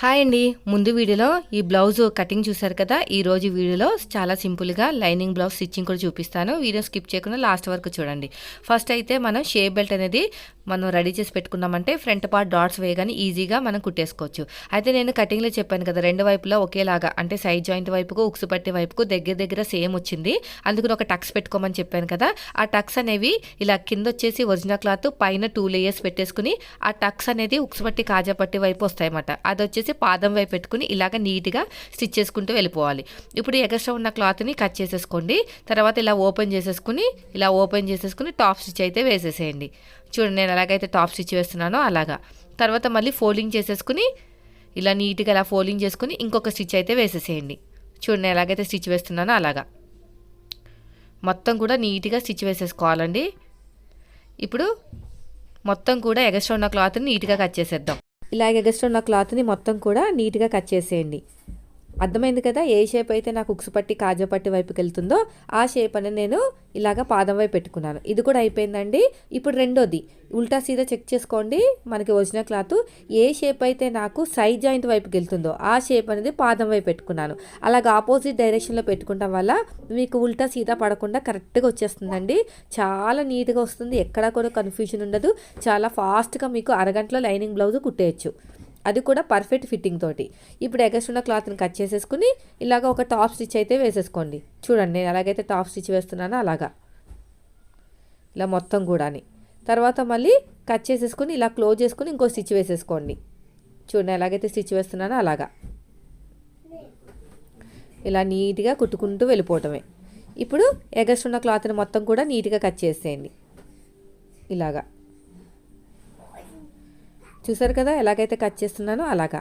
Hi అండి. ముందు వీడియోలో ఈ బ్లౌజ్ కటింగ్ చూసారు కదా ఈ రోజు వీడియోలో చాలా సింపుల్గా లైనింగ్ బ్లౌజ్ స్టిచ్చింగ్ కూడా చూపిస్తాను. వీడియో స్కిప్ చేయకుండా లాస్ట్ వరకు చూడండి. ఫస్ట్ అయితే మనం షేప్ బెల్ట్ అనేది మనం రెడీ చేసి పెట్టుకున్నామంటే ఫ్రంట్ పార్ట్ డాట్స్ వేయగానే ఈజీగా మనం కుట్టేసుకోవచ్చు. అయితే నేను కటింగ్లో చెప్పాను కదా రెండు వైపులా ఒకేలాగా అంటే సైడ్ జాయింట్ వైపుకు ఉక్సు పట్టే వైపుకు దగ్గర దగ్గర సేమ్ వచ్చింది. అందుకని ఒక టక్స్ పెట్టుకోమని చెప్పాను కదా ఆ టక్స్ అనేవి ఇలా కింద వచ్చేసి ఒరిజినల్ క్లాత్ పైన టూ లేయర్స్ పెట్టేసుకుని ఆ టక్స్ అనేది ఉక్సు పట్టి కాజా పట్టి వైపు వస్తాయన్నమాట. అది వచ్చేసి పాదం వైపు పెట్టుకుని ఇలాగ నీట్గా స్టిచ్ చేసుకుంటూ వెళ్ళిపోవాలి. ఇప్పుడు ఎగస్ట్రా ఉన్న క్లాత్ని కట్ చేసేసుకోండి. తర్వాత ఇలా ఓపెన్ చేసేసుకుని ఇలా ఓపెన్ చేసేసుకుని టాప్ స్టిచ్ అయితే వేసేసేయండి. చూడండి నేను ఎలాగైతే టాప్ స్టిచ్ వేస్తున్నానో అలాగా. తర్వాత మళ్ళీ ఫోల్డింగ్ చేసేసుకుని ఇలా నీట్గా ఇలా ఫోల్డింగ్ చేసుకుని ఇంకొక స్టిచ్ అయితే వేసేసేయండి. చూడండి నేను ఎలాగైతే స్టిచ్ వేస్తున్నానో అలాగా. మొత్తం కూడా నీట్గా స్టిచ్ వేసేసుకోవాలండి. ఇప్పుడు మొత్తం కూడా ఎగస్ట్రా ఉన్న క్లాత్ని నీట్గా కట్ చేసేద్దాం. ఇలాగ ఎగస్ట్రా ఉన్న క్లాత్ని మొత్తం కూడా నీట్గా కట్ చేసేయండి. అర్థమైంది కదా? ఏ షేప్ అయితే నాకు ఉక్సు పట్టి కాజా పట్టి వైపుకి వెళ్తుందో ఆ షేప్ అని నేను ఇలాగ పాదం వైపు పెట్టుకున్నాను. ఇది కూడా అయిపోయిందండి. ఇప్పుడు రెండోది. ఉల్టా సీదా చెక్ చేసుకోండి. మనకి ఒరిజినల్ క్లాత్. ఏ షేప్ అయితే నాకు సైడ్ జాయింట్ వైపుకి వెళ్తుందో ఆ షేప్ అనేది పాదం వైపు పెట్టుకున్నాను. అలాగ ఆపోజిట్ డైరెక్షన్లో పెట్టుకోవడం వల్ల మీకు ఉల్టా సీదా పడకుండా కరెక్ట్గా వచ్చేస్తుందండి. చాలా నీట్గా వస్తుంది. ఎక్కడా కూడా కన్ఫ్యూజన్ ఉండదు. చాలా ఫాస్ట్గా మీకు అరగంటలో లైనింగ్ బ్లౌజ్ కుట్టేయచ్చు. అది కూడా పర్ఫెక్ట్ ఫిట్టింగ్ తోటి. ఇప్పుడు ఎగస్ట్రున్న క్లాత్ని కట్ చేసేసుకుని ఇలాగ ఒక టాప్ స్టిచ్ అయితే వేసేసుకోండి. చూడండి నేను ఎలాగైతే టాప్ స్టిచ్ వేస్తున్నానో అలాగా. ఇలా మొత్తం కూడాని. తర్వాత మళ్ళీ కట్ చేసేసుకుని ఇలా క్లోజ్ చేసుకుని ఇంకో స్టిచ్ వేసేసుకోండి. చూడండి ఎలాగైతే స్టిచ్ వేస్తున్నానో అలాగా. ఇలా నీట్గా కుట్టుకుంటూ వెళ్ళిపోవటమే. ఇప్పుడు ఎగస్ట్రున్న క్లాత్ని మొత్తం కూడా నీట్గా కట్ చేసేయండి. ఇలాగా. చూసారు కదా ఎలాగైతే కట్ చేస్తున్నానో అలాగా.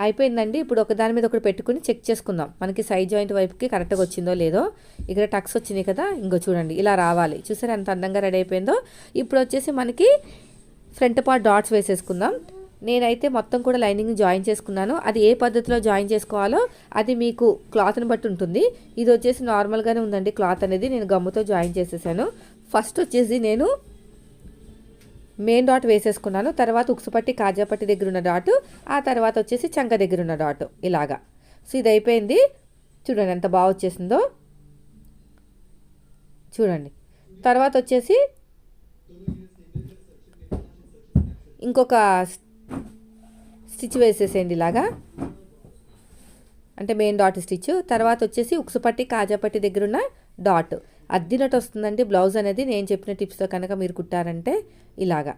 అయిపోయిందండి. ఇప్పుడు ఒకదాని మీద ఒకటి పెట్టుకుని చెక్ చేసుకుందాం. మనకి సైడ్ జాయింట్ వైపుకి కరెక్ట్గా వచ్చిందో లేదో. ఇక్కడ టక్స్ వచ్చింది కదా ఇంకో చూడండి. ఇలా రావాలి. చూసారు ఎంత అందంగా రెడీ అయిపోయిందో. ఇప్పుడు వచ్చేసి మనకి ఫ్రంట్ పార్ట్ డాట్స్ వేసేసుకుందాం. నేనైతే మొత్తం కూడా లైనింగ్ జాయిన్ చేసుకున్నాను. అది ఏ పద్ధతిలో జాయిన్ చేసుకోవాలో అది మీకు క్లాత్ని బట్టి ఉంటుంది. ఇది వచ్చేసి నార్మల్గానే ఉందండి క్లాత్ అనేది. నేను గమ్ముతో జాయిన్ చేసేసాను. ఫస్ట్ వచ్చేసి నేను మెయిన్ డాట్ వేసేసుకున్నాను. తర్వాత ఉక్సుపట్టి కాజాపట్టి దగ్గర ఉన్న డాట్ ఆ తర్వాత వచ్చేసి చంక దగ్గర ఉన్న డాట్ ఇలాగా. సో ఇది అయిపోయింది చూడండి ఎంత బాగా వచ్చేసిందో. చూడండి. తర్వాత వచ్చేసి ఇంకొక స్టిచ్ వేసేసేయండి ఇలాగా. అంటే మెయిన్ డాట్ స్టిచ్. తర్వాత వచ్చేసి ఉక్సుపట్టి కాజాపట్టి దగ్గర ఉన్న డాట్. అద్దినట్టు వస్తుందండి. బ్లౌజ్ అనేది నేను చెప్పిన టిప్స్తో కనుక మీరు కుట్టారంటే ఇలాగా.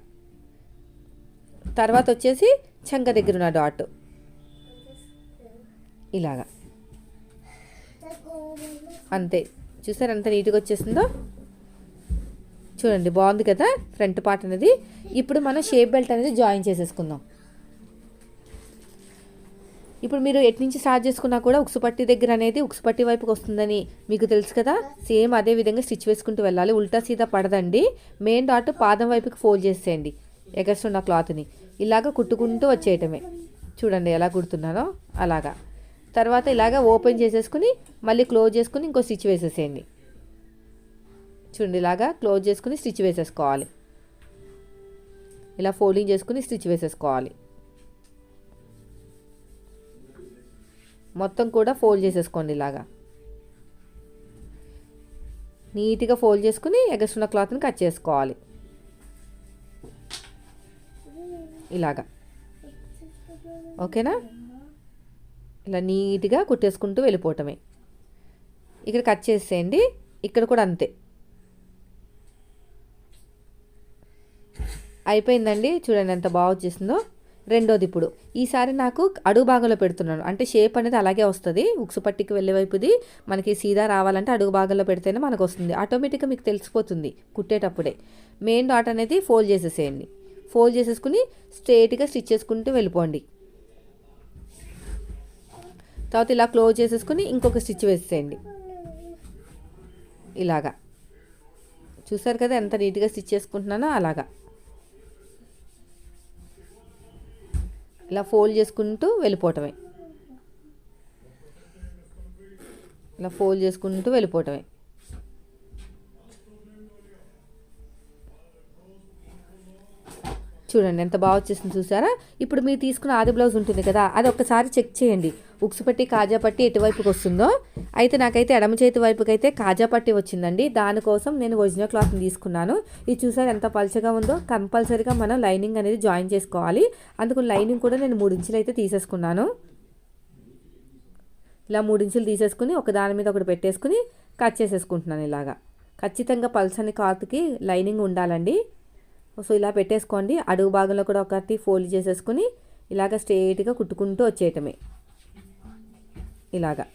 తర్వాత వచ్చేసి చంక దగ్గర ఉన్న డాట్. ఇలాగా. అంతే. చూసారు ఎంత నీట్గా వచ్చేసిందో? చూడండి బాగుంది కదా? ఫ్రంట్ పార్ట్ అనేది. ఇప్పుడు మనం షేప్ బెల్ట్ అనేది జాయిన్ చేసేసుకుందాం. ఇప్పుడు మీరు ఎటు నుంచి స్టార్ట్ చేసుకున్నా కూడా ఉక్సుపట్టి దగ్గర అనేది ఉక్సుపట్టి వైపుకి వస్తుందని మీకు తెలుసు కదా? సేమ్ అదే విధంగా స్టిచ్ వేసుకుంటూ వెళ్ళాలి. ఉల్టా సీదా పడదండి. మెయిన్ డాట్ పాదం వైపుకి ఫోల్డ్ చేసేయండి. ఎగస్టున్న క్లాత్ని ఇలాగ కుట్టుకుంటూ వచ్చేయటమే. చూడండి ఎలా కుడుతున్నానో? అలాగా. తర్వాత ఇలాగ ఓపెన్ చేసేసుకుని మళ్ళీ క్లోజ్ చేసుకుని ఇంకో స్టిచ్ వేసేసేయండి. చూడండి ఇలాగా క్లోజ్ చేసుకుని స్టిచ్ వేసేసుకోవాలి. ఇలా ఫోల్డింగ్ చేసుకుని స్టిచ్ వేసేసుకోవాలి. మొత్తం కూడా ఫోల్డ్ చేసేసుకోండి ఇలాగా. నీట్గా ఫోల్డ్ చేసుకుని ఎగస్టున్న క్లాత్ని కట్ చేసుకోవాలి. ఇలాగా. ఓకేనా? ఇలా నీట్గా కుట్టేసుకుంటూ వెళ్ళిపోవటమే. ఇక్కడ కట్ చేసేయండి. ఇక్కడ కూడా అంతే. అయిపోయిందండి. చూడండి ఎంత బాగా వచ్చేసిందో. రెండోది ఇప్పుడు. ఈసారి నాకు అడుగు భాగంలో పెడుతున్నాను. అంటే షేప్ అనేది అలాగే వస్తుంది. ఉక్సు పట్టికి వెళ్ళే వైపుది మనకి సీదా రావాలంటే అడుగు భాగంలో పెడితేనే మనకు వస్తుంది. ఆటోమేటిక్గా మీకు తెలిసిపోతుంది కుట్టేటప్పుడే. మెయిన్ డాట్ అనేది ఫోల్డ్ చేసేసేయండి. ఫోల్డ్ చేసేసుకుని స్ట్రేట్గా స్టిచ్ చేసుకుంటూ వెళ్ళిపోండి. తర్వాత ఇలా క్లోజ్ చేసేసుకుని ఇంకొక స్టిచ్ వేసేయండి ఇలాగా. చూసారు కదా ఎంత నీట్గా స్టిచ్ చేసుకుంటున్నానో అలాగా. ఇలా ఫోల్డ్ చేసుకుంటూ వెళ్ళిపోవటమే. ఇలా ఫోల్డ్ చేసుకుంటూ వెళ్ళిపోవటమే. చూడండి ఎంత బాగా వచ్చేసింది చూసారా? ఇప్పుడు మీరు తీసుకున్న ఆది బ్లౌజ్ ఉంటుంది కదా అది ఒక్కసారి చెక్ చేయండి. ఉక్సు పట్టి కాజా పట్టి ఎటువైపుకి వస్తుందో. అయితే నాకైతే ఎడమ చేతి వైపుకి అయితే కాజా పట్టి వచ్చిందండి. దానికోసం నేను ఒరిజినల్ క్లాత్ని తీసుకున్నాను. ఇది చూసారు ఎంత పలచగా ఉందో? కంపల్సరీగా మనం లైనింగ్ అనేది జాయిన్ చేసుకోవాలి. అందుకు లైనింగ్ కూడా నేను మూడించులు అయితే తీసేసుకున్నాను. ఇలా మూడు ఇంచులు తీసేసుకుని ఒక దాని మీద ఒకటి పెట్టేసుకుని కట్ చేసేసుకుంటున్నాను ఇలాగా. ఖచ్చితంగా పల్సని క్లాత్కి లైనింగ్ ఉండాలండి. సో ఇలా పెట్టేసుకోండి. అడుగు భాగంలో కూడా ఒకటి ఫోల్డ్ చేసేసుకుని ఇలాగ స్ట్రేట్గా కుట్టుకుంటూ వచ్చేయటమే. ఇలాగా.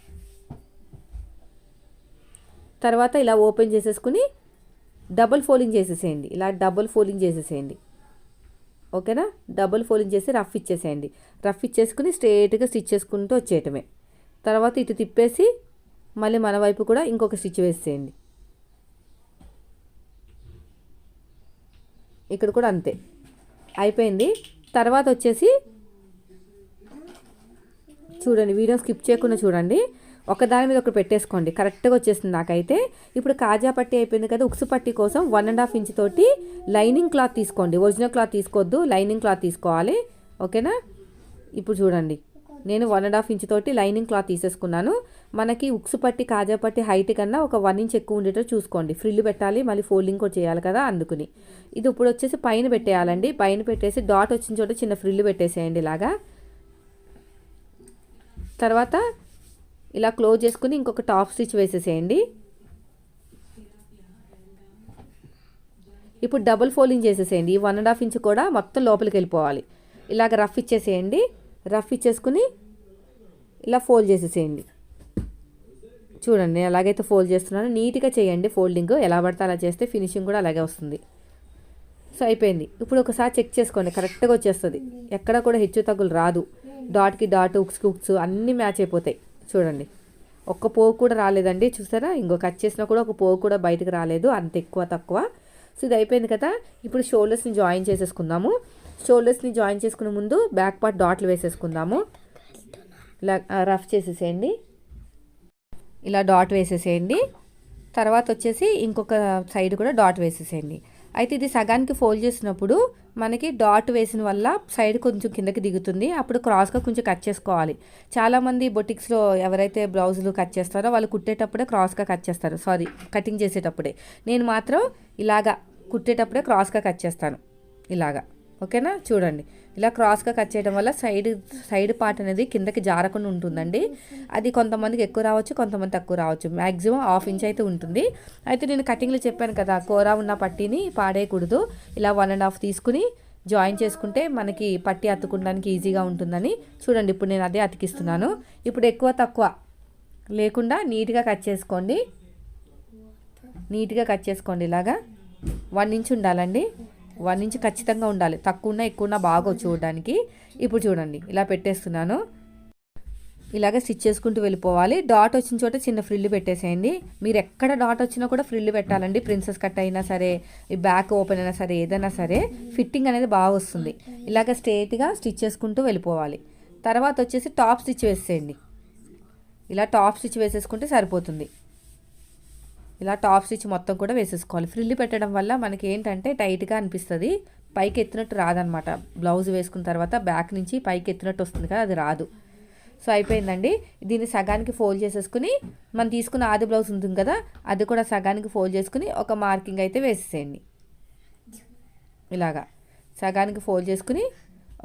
తర్వాత ఇలా ఓపెన్ చేసేసుకుని డబుల్ ఫోల్డింగ్ చేసేసేయండి. ఇలా డబుల్ ఫోల్డింగ్ చేసేసేయండి. ఓకేనా? డబుల్ ఫోల్డింగ్ చేసి రఫ్ ఇచ్చేసేయండి. రఫ్ ఇచ్చేసుకుని స్ట్రేట్గా స్టిచ్ చేసుకుంటూ వచ్చేయటమే. తర్వాత ఇటు తిప్పేసి మళ్ళీ మన వైపు కూడా ఇంకొక స్టిచ్ వేసేయండి ఇక్కడ కూడా అంతే. అయిపోయింది. తర్వాత వచ్చేసి చూడండి వీడియో స్కిప్ చేయకుండా చూడండి. ఒకదాని మీద ఒకటి పెట్టేసుకోండి. కరెక్ట్గా వచ్చేసింది నాకైతే. ఇప్పుడు కాజా పట్టి అయిపోయింది కదా ఉక్సు పట్టి కోసం వన్ అండ్ హాఫ్ ఇంచ్ తోటి లైనింగ్ క్లాత్ తీసుకోండి. ఒరిజినల్ క్లాత్ తీసుకోవద్దు లైనింగ్ క్లాత్ తీసుకోవాలి. ఓకేనా? ఇప్పుడు చూడండి. నేను వన్ అండ్ హాఫ్ ఇంచ్ తోటి లైనింగ్ క్లాత్ తీసేసుకున్నాను. మనకి ఉక్సు పట్టి కాజా పట్టి హైట్ కన్నా ఒక వన్ ఇంచ్ ఎక్కువ ఉండేటట్టు చూసుకోండి. ఫ్రిల్ పెట్టాలి మళ్ళీ ఫోల్డింగ్ కూడా చేయాలి కదా అందుకుని. ఇది ఇప్పుడు వచ్చేసి పైన పెట్టేయాలండి. పైన పెట్టేసి డాట్ వచ్చిన చోట చిన్న ఫ్రిల్ పెట్టేసేయండి ఇలాగా. తర్వాత ఇలా క్లోజ్ చేసుకుని ఇంకొక టాప్ స్టిచ్ వేసేసేయండి. ఇప్పుడు డబుల్ ఫోల్డింగ్ చేసేసేయండి. ఈ వన్ అండ్ హాఫ్ ఇంచ్ కూడా మొత్తం లోపలికి వెళ్ళిపోవాలి. ఇలాగ రఫ్ ఇచ్చేసేయండి. రఫ్ ఇచ్చేసుకుని ఇలా ఫోల్డ్ చేసేసేయండి. చూడండి నేను ఎలాగైతే ఫోల్డ్ చేస్తున్నానో. నీట్గా చేయండి ఫోల్డింగ్. ఎలా పడితే అలా చేస్తే ఫినిషింగ్ కూడా అలాగే వస్తుంది. సో అయిపోయింది. ఇప్పుడు ఒకసారి చెక్ చేసుకోండి. కరెక్ట్గా వచ్చేస్తుంది. ఎక్కడ కూడా హెచ్చు తగ్గులు రాదు. డాట్కి డాట్ ఉక్స్కి ఉక్స్ అన్నీ మ్యాచ్ అయిపోతాయి. చూడండి. ఒక్క పోగు కూడా రాలేదండి. చూసారా? ఇంకో కట్ చేసినా కూడా ఒక పోగు కూడా బయటకు రాలేదు. అంత ఎక్కువ తక్కువ. సో ఇది అయిపోయింది కదా. ఇప్పుడు షోల్డర్స్ని జాయిన్ చేసేసుకుందాము. షోల్డర్స్ని జాయిన్ చేసుకునే ముందు బ్యాక్ పార్ట్ డాట్లు వేసేసుకుందాము. ఇలా రఫ్ చేసేసేయండి. ఇలా డాట్ వేసేసేయండి. తర్వాత వచ్చేసి ఇంకొక సైడ్ కూడా డాట్ వేసేసేయండి. అయితే ఇది సగానికి ఫోల్డ్ చేసినప్పుడు మనకి డాట్ వేసిన వల్ల సైడ్ కొంచెం కిందకి దిగుతుంది. అప్పుడు క్రాస్గా కొంచెం కట్ చేసుకోవాలి. చాలామంది బొటిక్స్లో ఎవరైతే బ్లౌజులు కట్ చేస్తారో వాళ్ళు కుట్టేటప్పుడే క్రాస్గా కట్ చేస్తారు. సారీ కటింగ్ చేసేటప్పుడే. నేను మాత్రం ఇలాగా కుట్టేటప్పుడే క్రాస్గా కట్ చేస్తాను. ఇలాగా. ఓకేనా? చూడండి. ఇలా క్రాస్గా కట్ చేయడం వల్ల సైడ్ సైడ్ పార్ట్ అనేది కిందకి జారకుండా ఉంటుందండి. అది కొంతమందికి ఎక్కువ రావచ్చు కొంతమంది తక్కువ రావచ్చు. మ్యాక్సిమం హాఫ్ ఇంచ్ అయితే ఉంటుంది. అయితే నేను కటింగ్లో చెప్పాను కదా కూర ఉన్న పట్టీని పాడేయకూడదు. ఇలా వన్ అండ్ హాఫ్ తీసుకుని జాయిన్ చేసుకుంటే మనకి పట్టి అతుకోవడానికి ఈజీగా ఉంటుందని. చూడండి ఇప్పుడు నేను అదే అతికిస్తున్నాను. ఇప్పుడు ఎక్కువ తక్కువ లేకుండా నీట్గా కట్ చేసుకోండి. నీట్గా కట్ చేసుకోండి ఇలాగా. వన్ ఇంచ్ ఉండాలండి. వన్ ఇంచ్ ఖచ్చితంగా ఉండాలి. తక్కువ ఉన్నా ఎక్కువ ఉన్నా బాగా చూడడానికి. ఇప్పుడు చూడండి ఇలా పెట్టేస్తున్నాను. ఇలాగ స్టిచ్ చేసుకుంటూ వెళ్ళిపోవాలి. డాట్ వచ్చిన చోట చిన్న ఫ్రిల్లు పెట్టేసేయండి. మీరు ఎక్కడ డాట్ వచ్చినా కూడా ఫ్రిల్లు పెట్టాలండి. ప్రిన్సెస్ కట్ అయినా సరే ఈ బ్యాక్ ఓపెన్ అయినా సరే ఏదైనా సరే ఫిట్టింగ్ అనేది బాగా వస్తుంది. ఇలాగ స్ట్రేట్గా స్టిచ్ చేసుకుంటూ వెళ్ళిపోవాలి. తర్వాత వచ్చేసి టాప్ స్టిచ్ వేసేయండి. ఇలా టాప్ స్టిచ్ వేసేసుకుంటే సరిపోతుంది. ఇలా టాప్ స్టిచ్ మొత్తం కూడా వేసేసుకోవాలి. ఫ్రిల్లి పెట్టడం వల్ల మనకి ఏంటంటే టైట్గా అనిపిస్తుంది. పైకి ఎత్తినట్టు రాదనమాట. బ్లౌజ్ వేసుకున్న తర్వాత బ్యాక్ నుంచి పైకి ఎత్తినట్టు వస్తుంది కదా అది రాదు. సో అయిపోయిందండి. దీన్ని సగానికి ఫోల్డ్ చేసేసుకుని మనం తీసుకున్న ఆది బ్లౌజ్ ఉంటుంది కదా అది కూడా సగానికి ఫోల్డ్ చేసుకుని ఒక మార్కింగ్ అయితే వేసేసేయండి. ఇలాగా. సగానికి ఫోల్డ్ చేసుకుని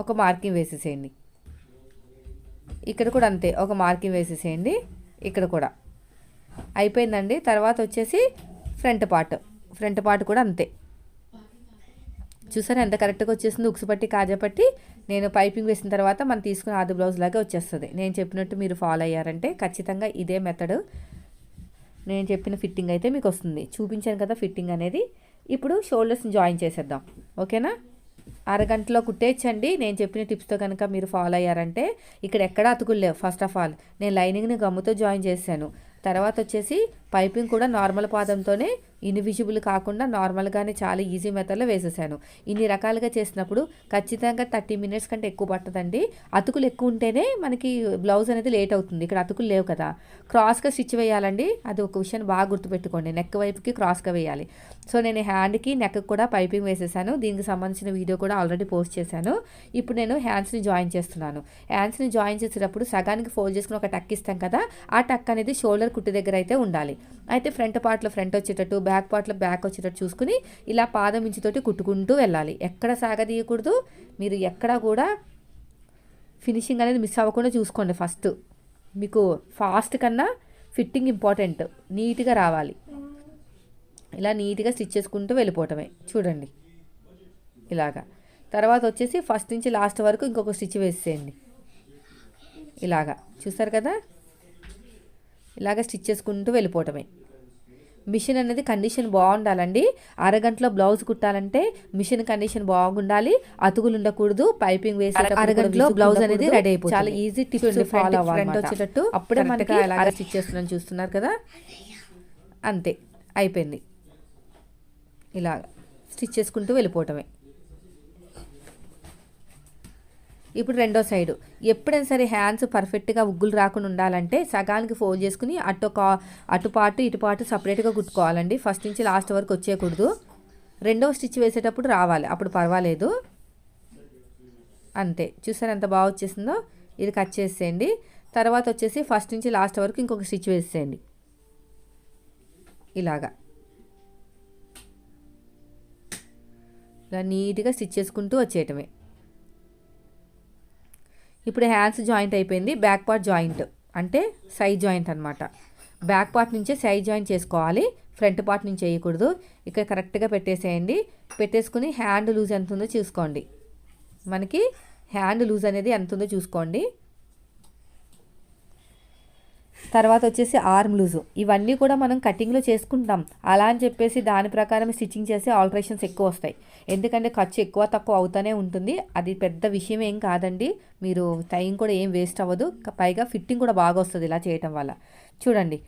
ఒక మార్కింగ్ వేసేసేయండి. ఇక్కడ కూడా అంతే. ఒక మార్కింగ్ వేసేసేయండి. ఇక్కడ కూడా. అయిపోయిందండి. తర్వాత వచ్చేసి ఫ్రంట్ పార్ట్. ఫ్రంట్ పార్ట్ కూడా అంతే. చూసారా ఎంత కరెక్ట్గా వచ్చేసింది? ఉక్సు పట్టి కాజా పట్టి. నేను పైపింగ్ వేసిన తర్వాత మనం తీసుకున్న ఆది బ్లౌజ్ లాగా వచ్చేస్తుంది. నేను చెప్పినట్టు మీరు ఫాలో అయ్యారంటే ఖచ్చితంగా ఇదే మెథడ్. నేను చెప్పిన ఫిట్టింగ్ అయితే మీకు వస్తుంది. చూపించాను కదా ఫిట్టింగ్ అనేది. ఇప్పుడు షోల్డర్స్ని జాయిన్ చేసేద్దాం. ఓకేనా? అరగంటలో కుట్టేయచ్చండి. నేను చెప్పిన టిప్స్తో కనుక మీరు ఫాలో అయ్యారంటే ఇక్కడ ఎక్కడ అతుకులేవు ఫస్ట్ ఆఫ్ ఆల్ నేను లైనింగ్ని గమ్ముతో జాయిన్ చేశాను. తర్వాత వచ్చేసి పైపింగ్ కూడా నార్మల్ పాదంతోనే ఇన్విజిబుల్ కాకుండా నార్మల్గానే చాలా ఈజీ మెథడ్లో వేసేసాను. ఇన్ని రకాలుగా చేసినప్పుడు ఖచ్చితంగా థర్టీ మినిట్స్ కంటే ఎక్కువ పట్టదండి. అతుకులు ఎక్కువ ఉంటేనే మనకి బ్లౌజ్ అనేది లేట్ అవుతుంది. ఇక్కడ అతుకులు లేవు కదా. క్రాస్గా స్టిచ్ వేయాలండి. అది ఒక విషయాన్ని బాగా గుర్తుపెట్టుకోండి. నెక్ వైపుకి క్రాస్గా వేయాలి. సో నేను హ్యాండ్కి నెక్ కూడా పైపింగ్ వేసేసాను. దీనికి సంబంధించిన వీడియో కూడా ఆల్రెడీ పోస్ట్ చేశాను. ఇప్పుడు నేను హ్యాండ్స్ని జాయిన్ చేస్తున్నాను. హ్యాండ్స్ని జాయిన్ చేసేటప్పుడు సగానికి ఫోల్డ్ చేసుకుని ఒక టక్ ఇస్తాం కదా. ఆ టక్ అనేది షోల్డర్ కుట్టు దగ్గర అయితే ఉండాలి. అయితే ఫ్రంట్ పార్ట్లో ఫ్రంట్ వచ్చేటట్టు బ్యాక్ పార్ట్లో బ్యాక్ వచ్చేటట్టు చూసుకుని ఇలా పాదం ఇంచుతోటి కుట్టుకుంటూ వెళ్ళాలి. ఎక్కడ సాగదీయకూడదు మీరు ఎక్కడ కూడా ఫినిషింగ్ అనేది మిస్ అవ్వకుండా చూసుకోండి ఫస్ట్. మీకు ఫాస్ట్ కన్నా ఫిట్టింగ్ ఇంపార్టెంట్ నీట్గా రావాలి. ఇలా నీట్గా స్టిచ్ చేసుకుంటూ వెళ్ళిపోవటమే. చూడండి. ఇలాగా. తర్వాత వచ్చేసి ఫస్ట్ నుంచి లాస్ట్ వరకు ఇంకొక స్టిచ్ వేసేయండి. ఇలాగా. చూస్తారు కదా? ఇలాగ స్టిచ్ చేసుకుంటూ వెళ్ళిపోవటమే. మిషన్ అనేది కండిషన్ బాగుండాలండి. అరగంటలో బ్లౌజ్ కుట్టాలంటే మిషన్ కండిషన్ బాగుండాలి. అతుకులు ఉండకూడదు పైపింగ్ వేసి అరగంటలో బ్లౌజ్ అనేది రెడీ అయిపోతుంది. చాలా ఈజీ టిప్స్ ఫాలో ఫ్రంట్ వచ్చేటట్టు అప్పుడే మనకి అలా స్టిచ్ చేస్తున్నాను చూస్తున్నారు కదా? అంతే అయిపోయింది. ఇలా స్టిచ్ చేసుకుంటూ వెళ్ళిపోవటమే. ఇప్పుడు రెండో సైడు. ఎప్పుడైనా సరే హ్యాండ్స్ పర్ఫెక్ట్గా ఉగ్గులు రాకుండా ఉండాలంటే సగానికి ఫోల్డ్ చేసుకుని అటు కా అటుపాటు ఇటుపాటు సపరేట్గా కుట్టుకోవాలండి. ఫస్ట్ నుంచి లాస్ట్ వరకు వచ్చేయకూడదు. రెండవ స్టిచ్ వేసేటప్పుడు రావాలి. అప్పుడు పర్వాలేదు. అంతే. చూసారు ఎంత బాగా వచ్చేసిందో? ఇది కట్ చేసేయండి. తర్వాత వచ్చేసి ఫస్ట్ నుంచి లాస్ట్ వరకు ఇంకొక స్టిచ్ వేసేయండి. ఇలాగా. ఇలా నీట్గా స్టిచ్ చేసుకుంటూ వచ్చేయటమే. ఇప్పుడు హ్యాండ్స్ జాయింట్ అయిపోయింది బ్యాక్ పార్ట్ జాయింట్. అంటే సైడ్ జాయింట్ అనమాట బ్యాక్ పార్ట్ నుంచే సైడ్ జాయింట్ చేసుకోవాలి ఫ్రంట్ పార్ట్ నుంచి వేయకూడదు. ఇక్కడ కరెక్ట్గా పెట్టేసేయండి. పెట్టేసుకుని హ్యాండ్ లూజ్ ఎంత ఉందో చూసుకోండి. మనకి హ్యాండ్ లూజ్ అనేది ఎంత ఉందో చూసుకోండి. తర్వాత వచ్చేసి ఆర్మ్ లూజు ఇవన్నీ కూడా మనం కటింగ్లో చేసుకుంటాం. అలా అని చెప్పేసి దాని ప్రకారం స్టిచ్చింగ్ చేసి ఆల్టరేషన్స్ ఎక్కువ వస్తాయి. ఎందుకంటే ఖర్చు ఎక్కువ తక్కువ అవుతూనే ఉంటుంది. అది పెద్ద విషయం ఏం కాదండి. మీరు టైం కూడా ఏం వేస్ట్ అవ్వదు. పైగా ఫిట్టింగ్ కూడా బాగా వస్తుంది ఇలా చేయటం వల్ల. చూడండి.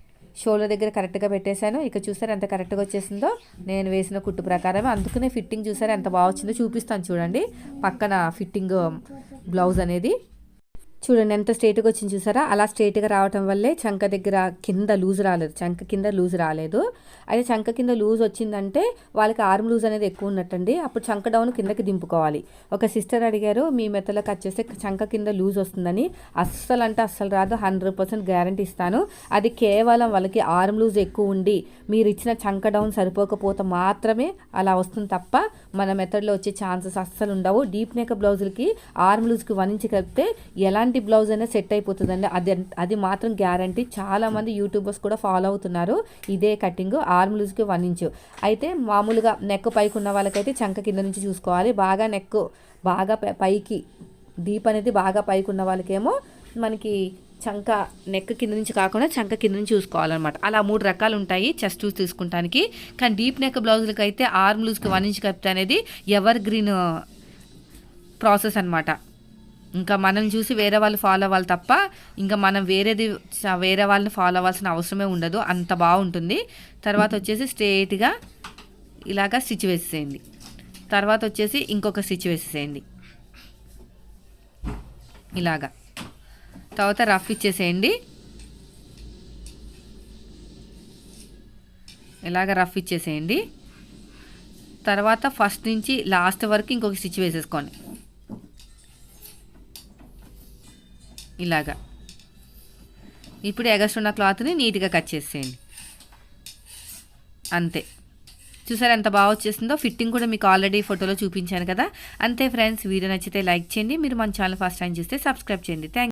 షోల్డర్ దగ్గర కరెక్ట్గా పెట్టేశాను. ఇక చూసారు ఎంత కరెక్ట్గా వచ్చేసిందో? నేను వేసిన కుట్టు ప్రకారమే. అందుకనే ఫిట్టింగ్ చూసారు ఎంత బాగా వచ్చిందో చూపిస్తాను చూడండి. పక్కన ఫిట్టింగ్ బ్లౌజ్ um, అనేది. చూడండి ఎంత స్ట్రైట్గా వచ్చింది చూసారా? అలా స్ట్రైట్గా రావటం వల్లే చంక దగ్గర కింద లూజ్ రాలేదు. చంక కింద లూజ్ రాలేదు. అయితే చంక కింద లూజ్ వచ్చిందంటే వాళ్ళకి ఆర్మ్ లూజ్ అనేది ఎక్కువ ఉన్నట్టండి. అప్పుడు చంక డౌన్ కిందకి దింపుకోవాలి. ఒక సిస్టర్ అడిగారు మీ మెత్తలో కట్ చేస్తే చంక కింద లూజ్ వస్తుందని. అస్సలు అంటే అస్సలు రాదు. హండ్రెడ్ పర్సెంట్ గ్యారంటీ ఇస్తాను. అది కేవలం వాళ్ళకి ఆర్మ్ లూజ్ ఎక్కువ ఉండి మీరు ఇచ్చిన చంక డౌన్ సరిపోకపోతే మాత్రమే అలా వస్తుంది తప్ప మన మెథడ్లో వచ్చే ఛాన్సెస్ అస్సలు ఉండవు. డీప్ మేకప్ బ్లౌజులకి ఆర్మ్ లూజ్కి వన్ ఇంచ్ కలిపితే ఎలాంటి బ్లౌజ్ అయినా సెట్ అయిపోతుందండి. అది అది మాత్రం గ్యారంటీ చాలామంది యూట్యూబర్స్ కూడా ఫాలో అవుతున్నారు. ఇదే కటింగ్ ఆర్మ్ లూజ్కి వన్ అయితే మామూలుగా నెక్ పైకి ఉన్న వాళ్ళకైతే చంక కింద నుంచి చూసుకోవాలి. బాగా నెక్ బాగా పైకి డీప్ అనేది బాగా పైకి ఉన్న వాళ్ళకేమో మనకి చంక నెక్ కింద నుంచి కాకుండా చంక కింద నుంచి చూసుకోవాలన్నమాట. అలా మూడు రకాలు ఉంటాయి చెస్ట్ చూసి తీసుకుంటానికి కానీ డీప్ నెక్ బ్లౌజులకి అయితే ఆర్మ్ లూజ్కి వన్ ఇంచ్ కప్తే అనేది ఎవర్ గ్రీన్ ప్రాసెస్ అనమాట ఇంకా మనం చూసి వేరే వాళ్ళు ఫాలో అవ్వాలి తప్ప ఇంకా మనం వేరేది వేరే వాళ్ళని ఫాలో అవ్వాల్సిన అవసరమే ఉండదు. అంత బాగుంటుంది. తర్వాత వచ్చేసి స్ట్రేట్గా ఇలాగా స్టిచ్ వేసేసేయండి. తర్వాత వచ్చేసి ఇంకొక స్టిచ్ వేసేసేయండి. ఇలాగా. తర్వాత రఫ్ ఇచ్చేసేయండి. ఇలాగ రఫ్ ఇచ్చేసేయండి. తర్వాత ఫస్ట్ నుంచి లాస్ట్ వరకు ఇంకొక స్టిచ్ వేసేసుకోండి. ఇలాగా. ఇప్పుడు ఎగస్ట్ ఉన్న క్లాత్ని నీట్గా కట్ చేసేయండి. అంతే. చూసారు ఎంత బాగా వచ్చేసిందో? ఫిట్టింగ్ కూడా మీకు ఆల్రెడీ ఫోటోలో చూపించాను కదా. అంతే ఫ్రెండ్స్ వీడియో నచ్చితే లైక్ చేయండి. మీరు మన ఛానల్ ఫస్ట్ టైం చూస్తే సబ్స్క్రైబ్ చేయండి. థ్యాంక్